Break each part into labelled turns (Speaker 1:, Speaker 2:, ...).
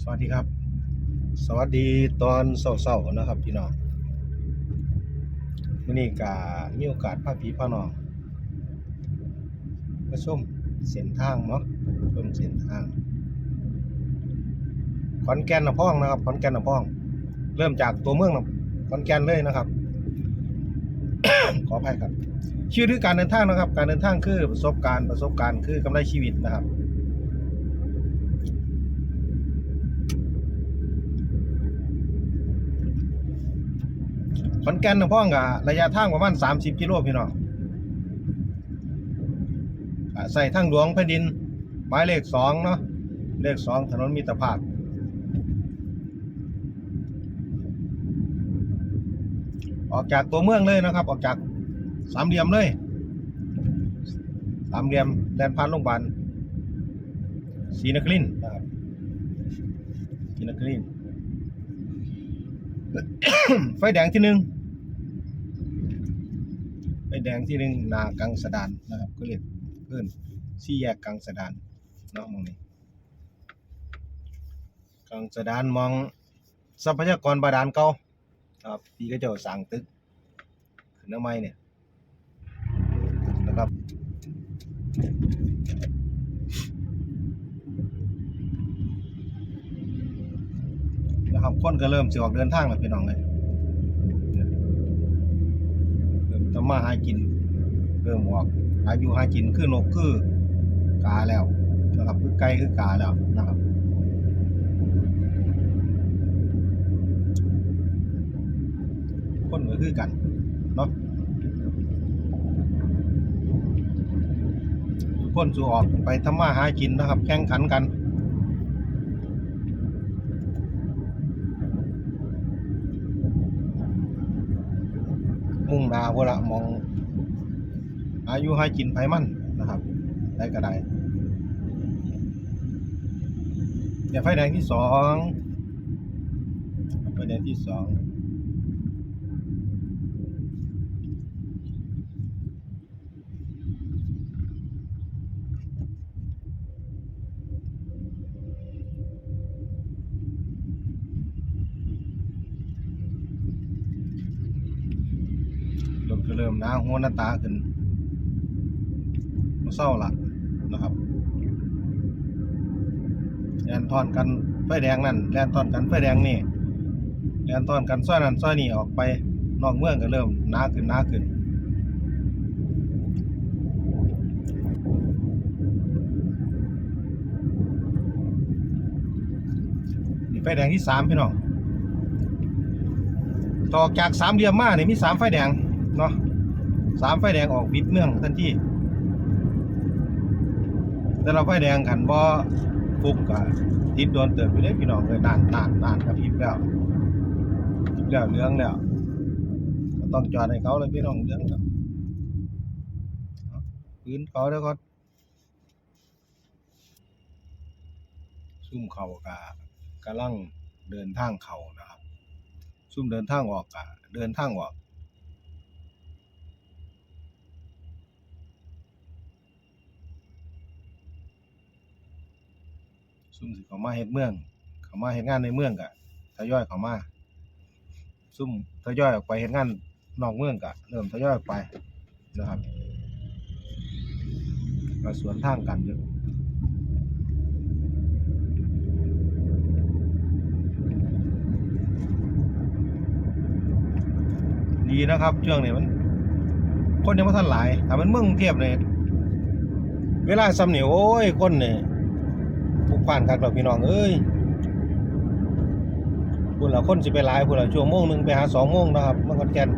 Speaker 1: สวัสดีครับ สวัสดีตอนเช้าๆนะครับพี่น้องมื้อนี้ก็มีโอกาสพาพี่พาน้องมาชมเส้นทางเนาะชมเส้นทางขอนแก่นน่ะพ้องนะครับขอนแก่นน่ะพ้อง เริ่มจากตัวเมืองนะขอนแก่นเลยนะครับ ขออภัยครับชีวิตคือการเดินทางนะครับ การเดินทางคือประสบการณ์ประสบการณ์คือกำไรชีวิตนะครับ ขอนแก่นนะพ่องกะระยะทางประมาณ30กิโลพี่น้องใส่ทางหลวงแผ่นดิน หมายเลขสองเนาะเลขสองถนนมิตรภาพออกจากตัวเมืองเลยนะครับ ออกจากสามเหลี่ยมเลยสามเหลี่ยมแดนพานโรงพยาบาลศรีนครินนะครับศรีนครินไฟแดงที่หนึ่ง แดงที่หนึ่งนากังสดานนะครับก็เรียกเพื่อนสี่แยกกังสดานเนาะมองนี้กังสดานมองทรัพยากรบาดาลเก่าครับพี่ก็จะสั่งตึกขึ้นน้ำไม้เนี่ยนะครับนะครับคนก็เริ่มสิออกเดินทางแล้วพี่น้องเลย ทำมาหากินเริ่มออกอายุหากินคือนกคือกาแล้วนะครับคือไก่คือกาแล้วนะครับคนก็คือกันเนาะทุกคนสู่ออกไปทำมาหากินนะครับ แข่งขันกัน มุ่งนาเวละมอง อายุให้กินไผมันนะครับ ได้ก็ได้เดี๋ยวไฟแดงที่สองไฟแดงที่สอง เริ่มหน้าหัวหน้าตาขึ้นเศร้าละนะครับแลนทอนกันไฟแดงนั่นแลนทอนกันไฟแดงนี่แลนทอนกันซ้อยนั่นซ้อยนี่ออกไปนอกเมืองก็เริ่มหนาขึ้นหนาขึ้นนี่ไฟแดงที่สามพี่น้องต่อจากสามเหลี่ยมมาเนี่ยมีสามไฟแดงเนาะ สามไฟแดงออกบิดเมืองทันทีแต่เราไฟแดงขันบ่ฟุกกะติดโดนเติบอยู่เลยพี่น้องเลยนานนานนานกับพริบแล้วพิบแล้วเรื่องแล้วต้องจอดให้เขาเลยพี่น้องเรื่องแล้วเอาปืนเขาแล้วก็ซุ่มเขากะกำลังเดินทางเขานะครับ ซุ่มเดินทางออกกะเดินทางออก ซุ่มสิเขามาเฮ็ดเมือง เขามาเฮ็ดงานในเมืองกะทยอยเขามา ซุ่มทยอยออกไปเฮ็ดงานนอกเมืองกะเริ่มทยอยออกไปนะครับก็สวนทางกันอยู่ดีนะครับช่วงนี้มัน คนยังไม่ทันหลายถ้ามันเมืองกรุงเทพเนี่ยเวลาซ้ำเนี่โอ้ย คนเนี่ย ผูกพันกันแบบพี่น้องเอ้ยพุ่นละคนสิไปหลายพุ่นละชั่วโมงหนึ่งไปหาสองโมงนะครับเมื่อวันแกน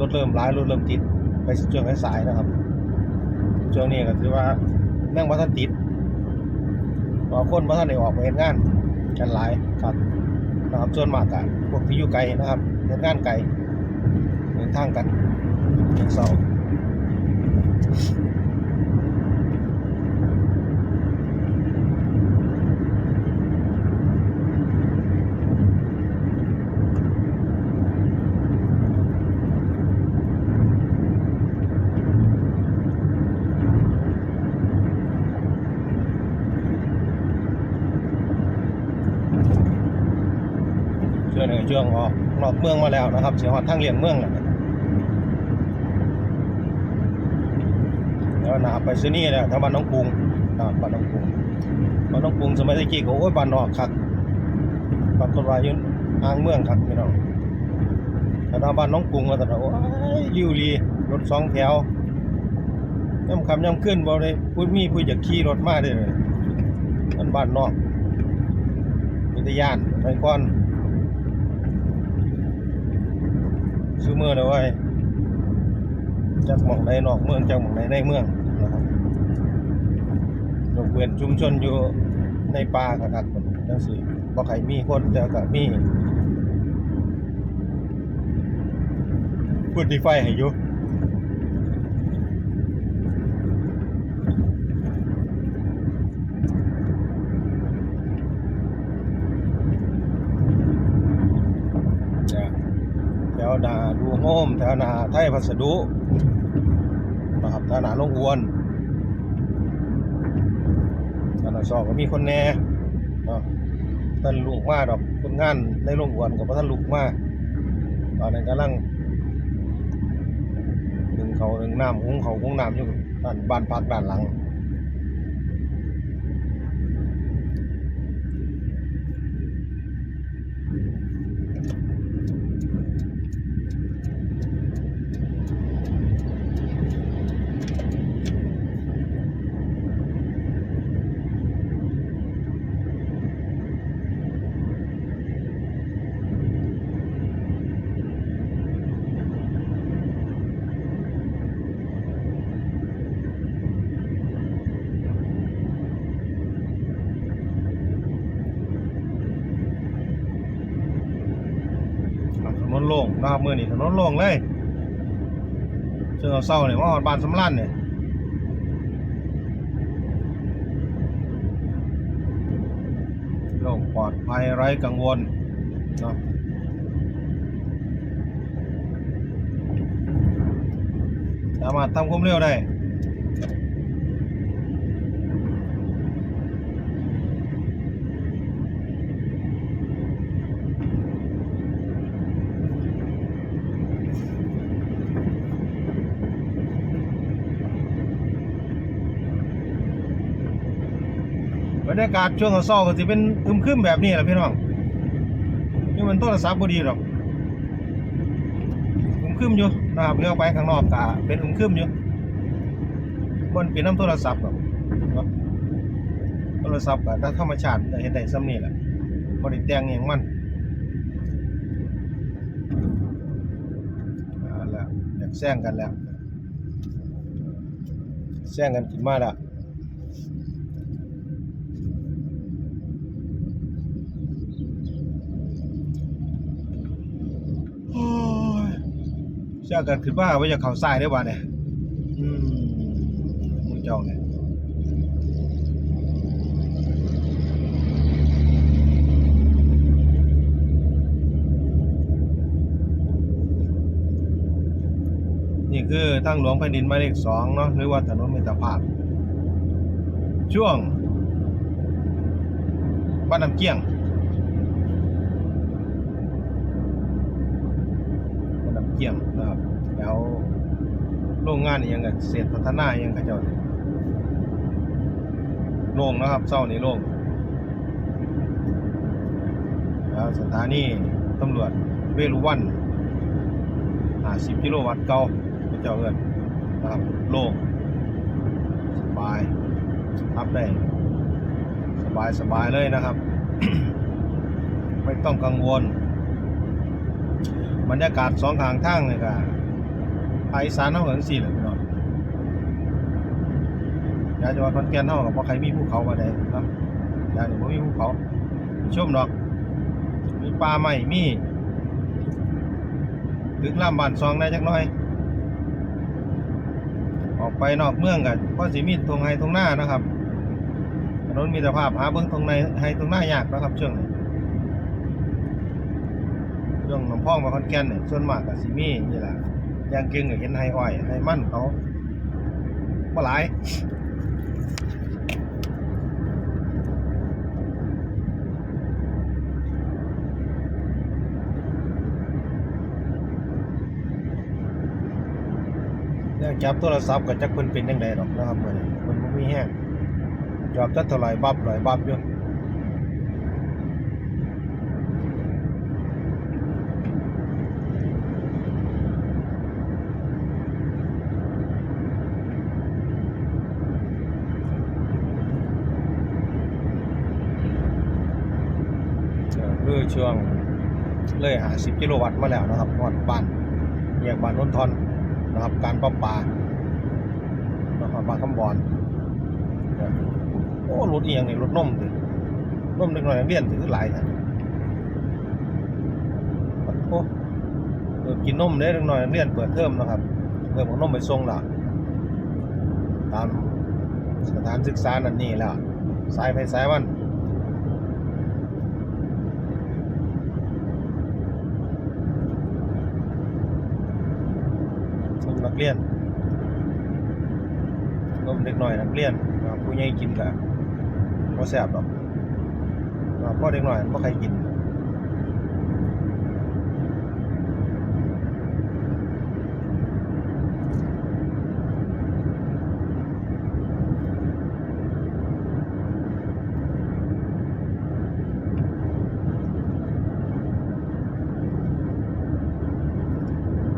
Speaker 1: รถเริ่มหลายรถเริ่มติดไปช่วงสายนะครับช่วงนี้ก็ถือว่านั่งบ่ทันติดเพราะคนบ่ทันได้ออกไปเฮ็ดงานกันหลายครับนะครับส่วนมากก็พวกที่อยู่ไกลนะครับเฮ็ดงานไกลเดินทางกันเสา ร์ก็ช่วงออกนอกเมืองมาแล้วนะครับเสียหอดทางเลี่ยงเมืองแล้วแล้วหนาไปซื้อนี่แหละทางบ้านน้องกรุงนะครับบ้านน้องกรุงบ้านน้องกรุงสมัยตะกี้ก็โอ้ยบ้านนอกคักบ้านต้นวาอยุนอ่างเมืองคักพี่น้องแต่ทางบ้านน้องกรุงก็แต่ว่าโอ้ยลิวลีรถสองแถวย่ำคำย่ำขึ้นบ่ได้พูดมีพูดอยากขี่รถมาได้เลยมันบ้านนอกมีแตย่านไปก่อน ซื้อเมืองเลยเว้ยจากหมองในนอกเมืองจากหมองในในเมืองนะครับยกเว้นชุมชนอยู่ในป่าก็คักคนจังสี่บ่ใครมีคนแต่ก็มีพื้นที่ไฟให้อยู่จ้ะ แถ วนาดูโฮมแถวนาไทยพัสดุนะครับแถวนาลงอวนแถวนาซอกก็มีคนแน่ท่านลูกมาดอกคนงานในโรงอวนกับท่านลูกมาตอนนั้นกำลังดึงเขาดึงน้ำหุงเขาหุงน้ำอยู่ด้านบ้านพักด้านหลัง ถนนโล่งนะครับเมื่อนี้ถนนโล่งเลยเชื่อเศร้าเนี่ยว่าฮอดบ้านสำลันเนี่ยโล่งปลอดภัยไร้กังวลนะสามารถทำความเร็วได้ บ รรยากาศช่วงเช้าก็สิเป็นอึมครึมแบบนี้แหละพี่น้องนี่มันโทรศัพท์บ่ดีหรอกอึมครึมอยู่นะครับเลี้ยวไปข้างนอกก็เป็นอึมครึมอยู่มันเป็นน้ำโทรศัพท์หรอกเนาะโทรศัพท์ก็ธรรมชาติเฮ็ดได้ซ้ำนี่แหละบ่ได้แตงอย่างมันเอาละอยากแซงกันแล้วแซงกันขึ้นมาแล้ว เชื่อกันคือว่าว่าจะเข่าซ้ายได้บ่เนี่ยอืมมึงเจ้าเนี่ยนี่คือทางหลวงแผ่นดินหมายเลขสองเนาะหรือว่าถนนมิตรภาพ ช่วงบ้านน้ำเกี้ยง เกี่ยมนะครับแล้วโรงงานนี่ยังกับเศษพัฒนายังขาเจ้าโล่งนะครับเศร้านี่โล่งแล้วสถานีตำรวจเวรุวัน50กิโลวัตต์เก่าเขจ้าเอิ้นะครับโล่งสบายขับได้สบายสบายเลยนะครับ ไม่ต้องกังวล บรรยากาศสองขางทางเลยก็ภาคอีสานเฮาก็จังซี่แหละพี่น้องยากจะว่าขอนแก่นเฮาก็บ่ใครมีภูเขาบ่ได้เนาะยากนี่บ่มีภูเขาชมดอก มีป่าไม้มีถึงลำบานซองได้จักน่อย ออกไปนอกเมืองก็พอสิมีทงไห้ทงหน้านะครับถนนมีสภาพหาเบิ่งทงในไห้ทงหน้ายากนะครับช่วงนี้ ช่องลำพองมาคอนแกนเนี่ยส่วนมากกับซีมี่นี่แหละยางเก่งก็เห็นไฮอ้อยไฮมั่นเขาบ่หลายจับโทรศัพท์กับจักเพิ่นเป็นยังไงหรอกนะครับเมื่อนี้มคนบ่มีแห้งจอบจักเท่าไหร่บับหลายบับอยู่ ช่วงเลย50กิโลวัตต์มาแล้วนะครับฮอดบ้านแยกบ้านนนทอนนะครับ การประปานะครับบ้านคำบอนโอ้รถเอียงนี่รถน่มตินมเด็กน้อยเรียนถือหลายนะโอ้เออกินนมเด้เด็กน้อยนักเรียนเปิดเทอมนะครับเริ่มเอานมไปส่งและตามสถานศึกษานั่นนี่แล้วสายไปสายมัน นมนั กเรียนนมเด็กหน่อยนักเรียนนผู้ใหญ่กินกับบ่แซ่บหรอกนะครับเพราะเด็กหน่อยบ่ใครกิน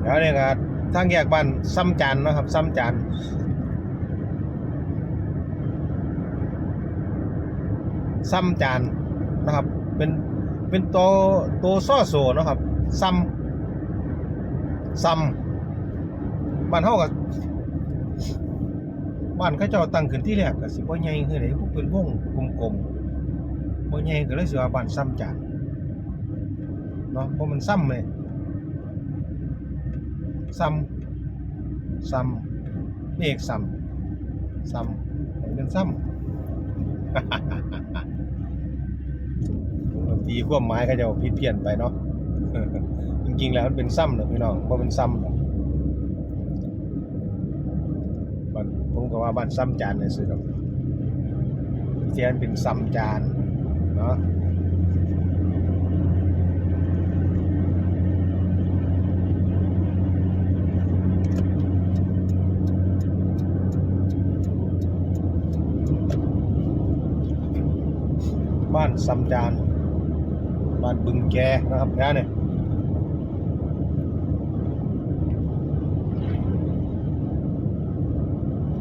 Speaker 1: แล้วเนี่ยครับ ทางแยกบ้านซ้ำจันนะครับ ซ้ำจันซ้ำจันนะครับ เป็นเป็นตัวตัวซ่อโซนะครับ ซ้ำซ้ำบ้านเฮากับบ้านเขาเจ้าตั้งขึ้นที่แรกก็สิบ่ใหญ่คือไดพวกเป็นวงกลมๆบ่ใหญ่ก็เลยสิว่าบ้านซ้ำจันเนาะเพราะมันซ้ำเลย ซ้ำซ้ำนี่เอกซ้ำซ้ำมันเป็นซ้ำตีความหมายเขาจะผิดเพี้ยนไปเนาะจริงๆแล้วมันเป็นซ้ำเนอะพี่น้องเพราะเป็นซ้ำเนอบ้านผมก็ว่าบ้านซ้ำจานเลยสิครับเทียนเป็นซ้ำจานเนาะานซำจานบ้านบึงแกนะครับงานเนี่ย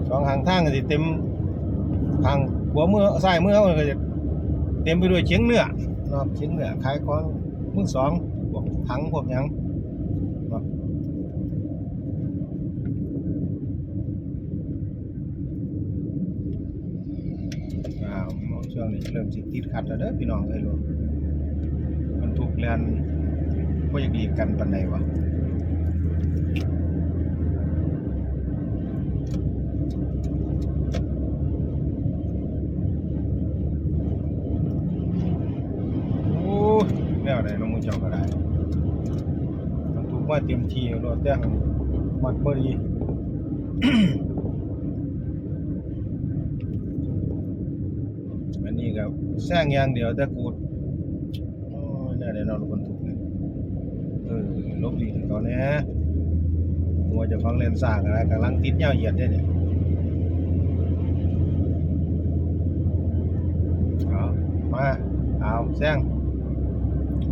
Speaker 1: สองหางทางก็จะเต็มทางหัวเมื่อซ้ายเมื่อเขาก็จะเต็มไปด้วยเชียงเนื้อนะครับเชียงเนื้อขายของมือสองพวกถังพวกอยังเนาะอ้าวช่วงนี้เริ่มสิติดขัดแล้วเด้อพี่น้องเอ้ยรถมันถูกแลนบ่อยากหลีกกันปานใดวะโอ้แนวไหนน้องมึงเจ้าก็ได้มันถูกมาเต็มที่รถแต่หั้นมัดบ่ดี อันนี้ก็แซงอย่างเดียวแต่กูดโอ้ยได้แล้วเนาะรถบรรทุกเนี่ยเออลบดีให้เขาแหน่หัวจะฟังเลนสร้างอะไรกำลังติดยาวเหยียดได้เนี่ยเอามาเอาแซง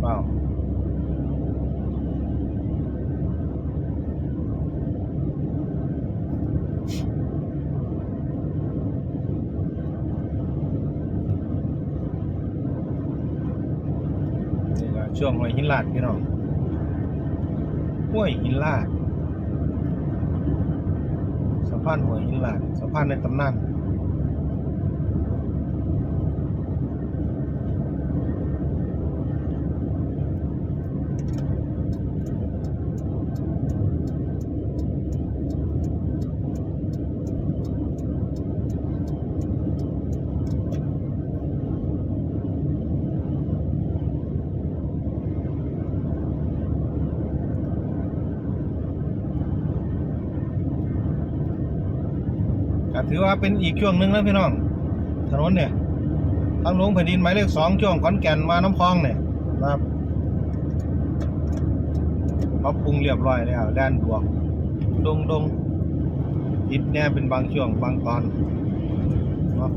Speaker 1: เปล่านี่ก็ ช่วงห้วยหินลาดพี่น้องห้วยหินลาดสะพานห้วยหินลาดสะพานในตำนาน ก็ ถือว่าเป็นอีกช่วงหนึ่งแล้วพี่น้อง ถนนเนี่ยทางหลวงแผ่นดินหมายเลขสองช่วงขอนแก่นมาน้ำพองเนี่ยนะครับปรับปรุงเรียบร้อยแล้วด้านบวกดงดงติดแน่เป็นบางช่วงบางตอนเนาะ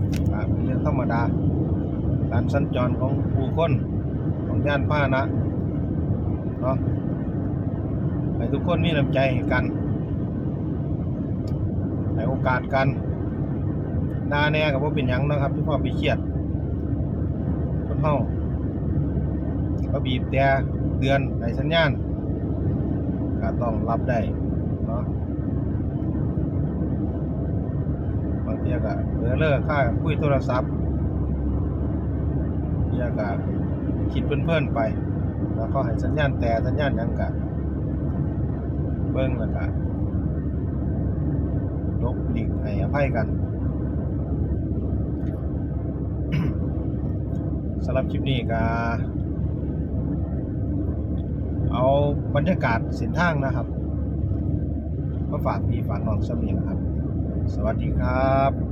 Speaker 1: เป็นเรื่องธรรมดา การสัญจรของผู้คนของย่านพานะเนาะให้ทุกคนมีน้ำใจให้กันให้โอกาสกัน นาแน่กับว่าเป็นยังนะครับที่พ่อไปเครียดคนเฮาเขาบีบแต่เตือนให้สัญญาณก็ต้องรับได้เนาะบางทีก็เออเลิกค่าคุยโทรศัพท์เพียก็คิดเพื่อนๆไป แล้วก็ให้สัญญาณแต่สัญญาณยังกะเบิ้งแล้วก็ลบหลีกให้อภัยกัน สำหรับคลิปนี้ก็เอาบรรยากาศเส้นทางนะครับมาฝากพี่ฝากน้องสำเนียงครับ สวัสดีครับ